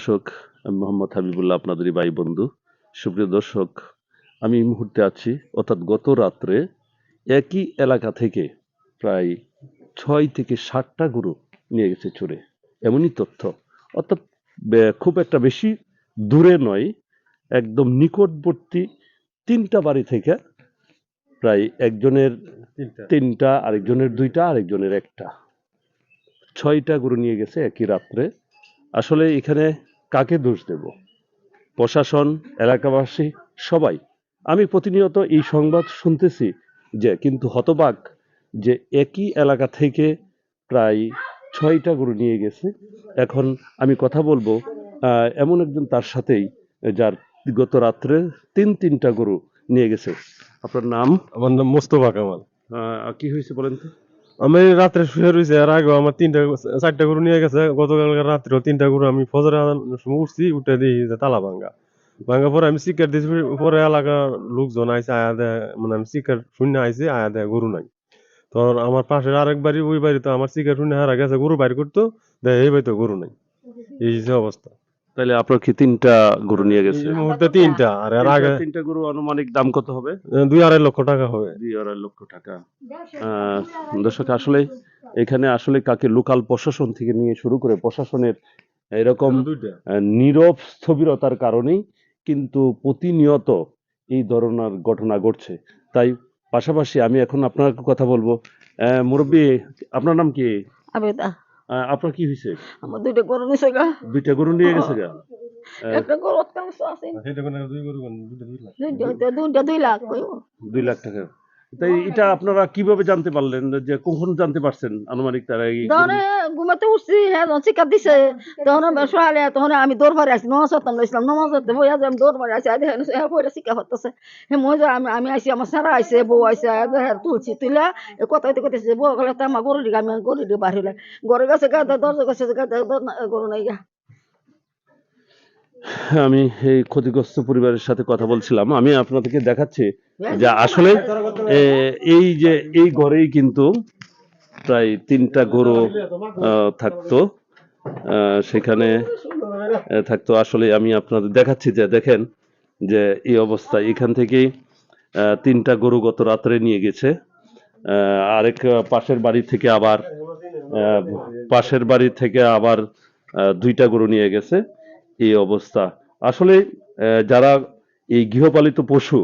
দর্শক আমি মোহাম্মদ হাবিবুল্লাহ আপনাদেরই ভাই বন্ধু সুপ্রিয় দর্শক আমি এই মুহূর্তে আছি অর্থাৎ গত রাত্রে একই এলাকা থেকে প্রায় ছয় থেকে ষাটটা গরু নিয়ে গেছে চোরে। এমনই তথ্য। অর্থাৎ খুব একটা বেশি দূরে নয় একদম নিকটবর্তী তিনটা বাড়ি থেকে প্রায় একজনের তিনটা আরেকজনের দুইটা আরেকজনের একটা। ছয়টা গরু নিয়ে গেছে একই রাত্রে। আসলে এখানে কাকে দোষ দেব? প্রশাসন এলাকাবাসী সবাই। আমি প্রতিনিয়ত এই সংবাদ শুনতেছি যে কিন্তু হতবাক যে একই এলাকা থেকে প্রায় ছয়টা গরু নিয়ে গেছে। এখন আমি কথা বলব আহ, এমন একজন তার সাথেই যার গত রাত্রে তিন তিনটা গরু নিয়ে গেছে। আপনার নাম? আমার নাম মোস্তফা কামাল। কি হয়েছে বলেন তো? আমি রাত্রে শুয়ে রয়েছে আর আগেও আমার তিনটা, চারটা গরু নিয়ে গেছে গতকাল রাত্রেও তিনটা গরু আমি ফজর উঠছি, উঠে দিই যে তালা ভাঙ্গা। ভাঙ্গা পরে আমি শিকার দিয়েছি পরে এলাকার লোকজন আইসে আয়া দেয় মানে আমি শিকার শূন্য আইসি আয়া দেয় গরু নাই। তো আমার পাশের আরেক বাড়ি, ওই বাড়িতে আমার শিকার শূন্য হারা গেছে, গরু বাইর করতো, দেয়, এই বাড়িতে গরু নাই। এই যে অবস্থা। তাহলে আপনার কি তিনটা গরু নিয়ে গেছে? এই মুহূর্তে তিনটা আর এর আগে তিনটা- গরু আনুমানিক দাম কত হবে? দুই আড়াই লক্ষ টাকা হবে। দুই আড়াই লক্ষ টাকা। দর্শক আসলে এখানে আসলে কাকে লোকাল প্রশাসন থেকে নিয়ে শুরু করে প্রশাসনের এরকম নীরব স্থবিরতার কারণেই কিন্তু প্রতিনিয়ত এই ধরনের ঘটনা ঘটছে। তাই পাশাপাশি আমি এখন আপনার কথা বলব। আহ, মুরব্বী আপনার নাম কি? আবেদা। আপনার কি হয়েছে আমার দুইটা গরু নিছে গা। দুইটা গরু নিয়ে গেছে গা? একটা গরু অত্যাংশ আছে। দুইটা দুই গরু দুইটা দুই লাখ। দুইটা দুইটা দুই লাখ দুই লাখ টাকা। তাই এটা আপনারা কীভাবে জানতে পারলেন যে কখন জানতে পারছেন আনুমানিক তারা এই তখন ঘুমাতে উঠছি হ্যাঁ যখন শিকার দিছে তখন আমি সকালে তখন আমি দৌড় আসি নমাজ হতাম ইসলাম নমাজ হতে বই আমি দৌড় মারে আসি আজ হ্যাঁ শিকার হতেছে হ্যাঁ মই যে আমি আমি আইসি আমার সারা আইসে বউ আইসে হ্যাঁ তুলছি তুলে কথা হইতে কইতেছে বউ গেলে তো আমার গরু দিকে আমি গরু দিকে বাড়িলে গরু গেছে গাদা দরজা গেছে গাদা গরু নাই গা। আমি এই ক্ষতিগ্রস্ত পরিবারের সাথে কথা বলছিলাম। আমি আপনাদেরকে দেখাচ্ছি যে আসলে এই যে এই ঘরেই কিন্তু প্রায় তিনটা গরু থাকতো। সেখানে থাকতো। আসলে আমি আপনাদের দেখাচ্ছি যে দেখেন যে এই অবস্থা। এখান থেকেই আহ, তিনটা গরু গত রাত্রে নিয়ে গেছে। আহ, আরেক পাশের বাড়ি থেকে আবার পাশের বাড়ি থেকে আবার দুইটা গরু নিয়ে গেছে। এই অবস্থা। আসলে যারা এই গৃহপালিত পশু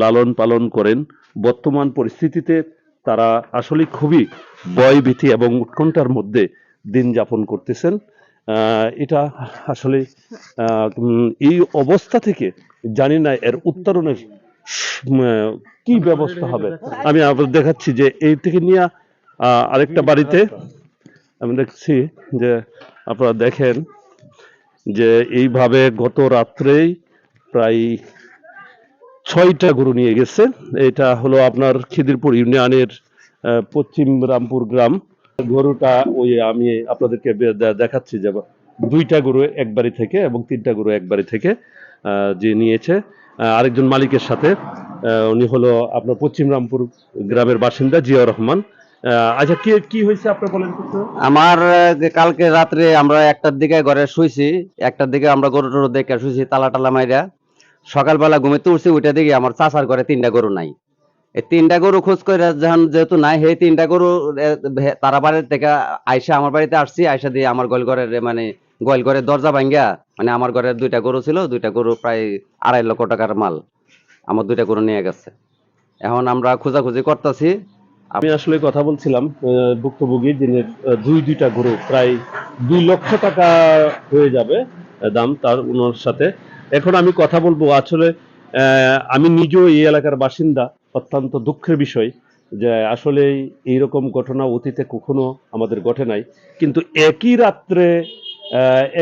লালন পালন করেন, বর্তমান পরিস্থিতিতে তারা আসলে খুবই ভয়ভীতি এবং উৎকণ্ঠার মধ্যে দিন যাপন করতেছেন। এটা আসলে এই অবস্থা থেকে জানি না এর উত্তরণের কি ব্যবস্থা হবে। আমি আপনাদের দেখাচ্ছি যে এই থেকে নিয়ে আরেকটা বাড়িতে, আমি দেখছি যে আপনারা দেখেন যে এইভাবে গত রাত্রেই প্রায় ছয়টা গরু নিয়ে গেছে। এটা হলো আপনার খিদিরপুর ইউনিয়নের পশ্চিম রামপুর গ্রাম। গরুটা ওই আমি আপনাদেরকে দেখাচ্ছি যে দুইটা গরু এক বাড়ি থেকে এবং তিনটা গরু এক বাড়ি থেকে যে নিয়েছে। আরেকজন মালিকের সাথে উনি হলো আপনার পশ্চিম রামপুর গ্রামের বাসিন্দা জিয়া রহমান। আচ্ছা কি কি হয়েছে আপনার বলেন আমার কালকে রাত্রে আমরা একটার দিকে ঘরে শুইছি, একটার দিকে আমরা গরু টরু দেখে শুইছি, তালা টালা মাইরা। সকালবেলা ঘুমিতে উঠছি ওইটা দিকে আমার চাচার ঘরে তিনটা গরু নাই। এই তিনটা গরু খোঁজ করে যখন যেহেতু নাই, সেই তিনটা গরু তারা বাড়ির থেকে আইসা আমার বাড়িতে আসছি, আইসা দিয়ে আমার গোয়াল ঘরের মানে গোয়াল ঘরের দরজা ভাঙ্গা মানে আমার ঘরের দুইটা গরু ছিল, দুইটা গরু প্রায় আড়াই লক্ষ টাকার মাল। আমার দুইটা গরু নিয়ে গেছে। এখন আমরা খোঁজাখুঁজি করতেছি আমি আসলে কথা বলছিলাম ভুক্তভোগী, যিনি দুই, দুইটা গরু, প্রায় দুই লক্ষ টাকা হয়ে যাবে দাম তার ওনার সাথে। এখন আমি কথা বলব, আসলে আমি নিজেও এই এলাকার বাসিন্দা, অত্যন্ত দুঃখের বিষয় যে আসলে এইরকম ঘটনা অতীতে কখনো আমাদের ঘটে নাই। কিন্তু একই রাত্রে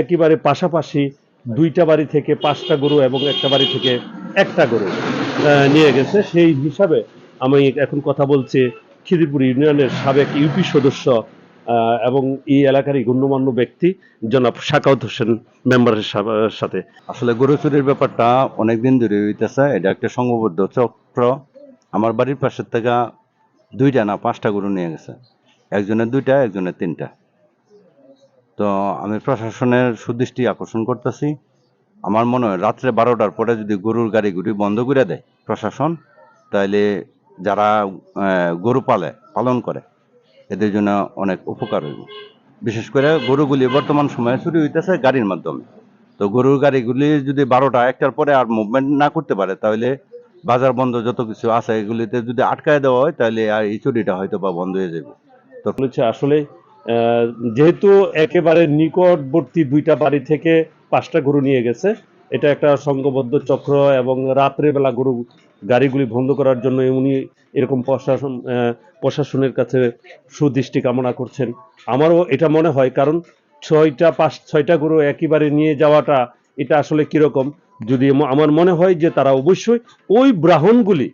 একেবারে পাশাপাশি দুইটা বাড়ি থেকে পাঁচটা গরু এবং একটা বাড়ি থেকে একটা গরু নিয়ে গেছে। সেই হিসাবে আমি এখন কথা বলছি খিদিরপুর ইউনিয়নের সাবেক ইউপি সদস্য এবং এই এলাকারই গণ্যমান্য ব্যক্তি, জনাব শাকাউত হোসেন মেম্বারের সাথে। আসলে গরু চুরির ব্যাপারটা অনেকদিন ধরে হইতেছে, এটা একটা সংঘবদ্ধ চক্র। আমার বাড়ির পাশের থেকে দুইটা না পাঁচটা গরু নিয়ে গেছে। একজনের দুইটা একজনের তিনটা। তো আমি প্রশাসনের সুদৃষ্টি আকর্ষণ করতেছি। আমার মনে হয় রাত্রে বারোটার পরে যদি গরুর গাড়িগুলি বন্ধ করে দেয় প্রশাসন তাহলে যারা গরু পালে, পালন করে, এদের জন্য অনেক উপকার হইব। বিশেষ করে গরুগুলি বর্তমান সময়ে চুরি হইতেছে গাড়ির মাধ্যমে। তো গরুর গাড়িগুলি যদি বারোটা, একটার পরে আর মুভমেন্ট না করতে পারে, তাহলে বাজার বন্ধ যত কিছু আছে, এগুলিতে যদি আটকায় দেওয়া হয়, তাহলে আর এই চুরিটা হয়তো বা বন্ধ হয়ে যাবে। বলেছে আসলে যেহেতু একেবারে নিকটবর্তী দুইটা বাড়ি থেকে পাঁচটা গরু নিয়ে গেছে, এটা একটা সংঘবদ্ধ চক্র এবং রাত্রে বেলা গরু গাড়িগুলি বন্ধ করার জন্য উনি এরকম প্রশাসন প্রশাসনের কাছে সুদৃষ্টি কামনা করছেন। আমারও এটা মনে হয় কারণ ছয়টা পাঁচ ছয়টা গরু একেবারে নিয়ে যাওয়াটা এটা আসলে কীরকম? যদি আমার মনে হয় যে তারা অবশ্যই ওই ব্রাহ্মণগুলি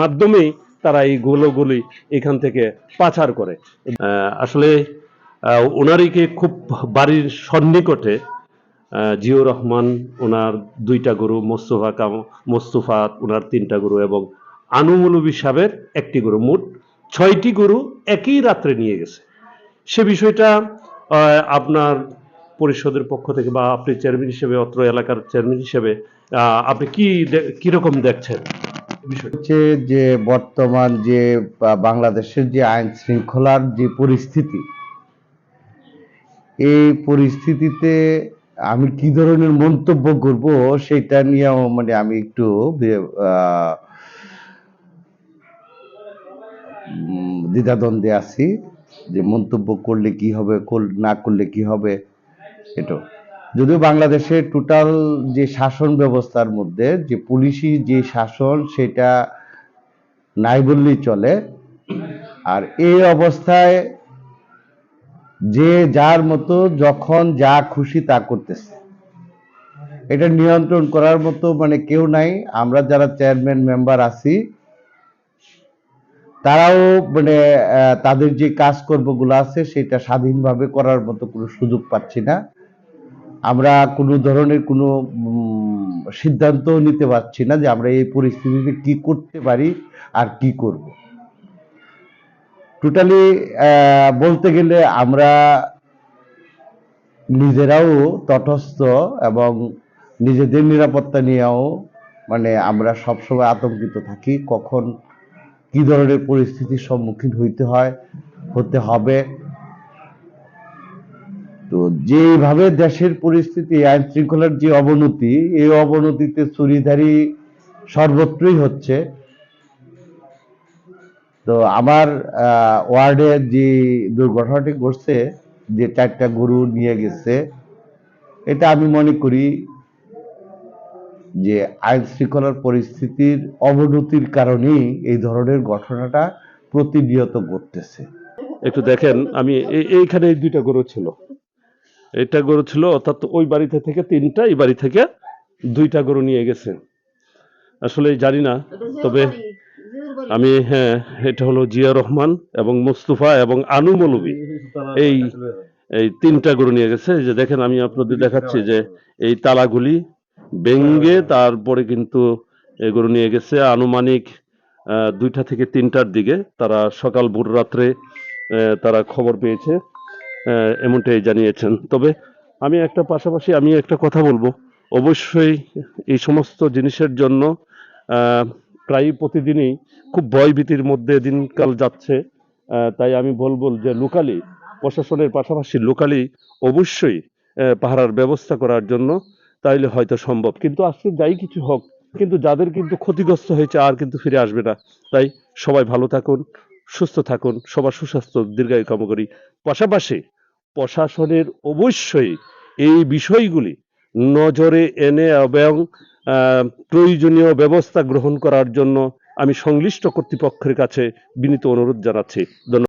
মাধ্যমেই তারা এই গোলগুলি এখান থেকে পাচার করে। আসলে আহ, ওনারইকে খুব বাড়ির সন্নিকটে জিয়র রহমান ওনার দুইটা গরু, মোস্তফা কাম, মোস্তফা ওনার তিনটা গরু এবং আনুমুলবি সাহেবের একটি গরু। মোট ছয়টি গরু একই রাত্রে নিয়ে গেছে। সে বিষয়টা আপনার পরিষদের পক্ষ থেকে বা আপনি চেয়ারম্যান হিসেবে, অত্র এলাকার চেয়ারম্যান হিসেবে আপনি কি কীরকম দেখছেন? হচ্ছে যে বর্তমান যে বাংলাদেশের যে আইন শৃঙ্খলার যে পরিস্থিতি, এই পরিস্থিতিতে আমি কি ধরনের মন্তব্য করব সেটা নিয়েও মানে আমি একটু দ্বিধাদ্বন্দ্বে আছি যে মন্তব্য করলে কি হবে না করলে কি হবে এটা যদিও বাংলাদেশের টোটাল যে শাসন ব্যবস্থার মধ্যে, যে পুলিশি যে শাসন সেটা নাই বললেই চলে। আর এই অবস্থায় যে যার মতো যখন যা খুশি তা করতেছে। এটা নিয়ন্ত্রণ করার মতো মানে কেউ নাই। আমরা যারা চেয়ারম্যান, মেম্বার আছি, তারাও মানে তাদের যে কাজকর্মগুলো আছে, সেটা স্বাধীনভাবে করার মতো কোনো সুযোগ পাচ্ছি না। আমরা কোনো ধরনের কোনো সিদ্ধান্ত নিতে পারছি না যে আমরা এই পরিস্থিতিতে কি করতে পারি আর কি করব। টোটালি বলতে গেলে আমরা নিজেরাও তটস্থ এবং নিজেদের নিরাপত্তা নিয়েও মানে আমরা সবসময় আতঙ্কিত থাকি কখন কি ধরনের পরিস্থিতির সম্মুখীন হইতে হয়, হতে হবে। তো যেভাবে দেশের পরিস্থিতি, আইন শৃঙ্খলার যে অবনতি, এই অবনতিতে চুরিধারি সর্বত্রই হচ্ছে। তো আমার ওয়ার্ডে যে দুর্ঘটনাটি ঘটছে, যে চারটা গরু নিয়ে গেছে, এটা আমি মনে করি যে আইন শৃঙ্খলার পরিস্থিতির অবনতির কারণেই এই ধরনের ঘটনাটা প্রতিনিয়ত ঘটতেছে। একটু দেখেন, আমি এইখানে এই দুইটা গরু ছিল। এটা গরু ছিল, অর্থাৎ ওই বাড়িতে থেকে তিনটা, এই বাড়ি থেকে দুইটা গরু নিয়ে গেছে। আসলে জানি না, তবে আমি হ্যাঁ এটা হলো জিয়া রহমান এবং মুস্তফা এবং আনু মৌলবী এই এই তিনটা গরু নিয়ে গেছে। যে দেখেন, আমি আপনাদের দেখাচ্ছি যে এই তালাগুলি বেঙ্গে তারপরে কিন্তু এই গরু নিয়ে গেছে। আনুমানিক দুইটা থেকে তিনটার দিকে তারা সকাল ভোর রাত্রে তারা খবর পেয়েছে এমনটাই জানিয়েছেন। তবে আমি একটা পাশাপাশি আমি একটা কথা বলব। অবশ্যই এই সমস্ত জিনিসের জন্য প্রায় প্রতিদিনই খুব ভয়ভীতির মধ্যে দিনকাল যাচ্ছে। তাই আমি বলব যে লোকালি, প্রশাসনের পাশাপাশি লোকালি অবশ্যই পাহারার ব্যবস্থা করার জন্য তাইলে হয়তো সম্ভব। কিন্তু আজকে যাই কিছু হোক, কিন্তু যাদের কিন্তু ক্ষতিগ্রস্ত হয়েছে আর কিন্তু ফিরে আসবে না। তাই সবাই ভালো থাকুন, সুস্থ থাকুন, সবার সুস্বাস্থ্য দীর্ঘায়ু কামনা করি। পাশাপাশি প্রশাসনের অবশ্যই এই বিষয়গুলি নজরে এনে এবং প্রয়োজনীয় ব্যবস্থা গ্রহণ করার জন্য আমি সংশ্লিষ্ট কর্তৃপক্ষের কাছে বিনীত অনুরোধ জানাচ্ছি। ধন্যবাদ।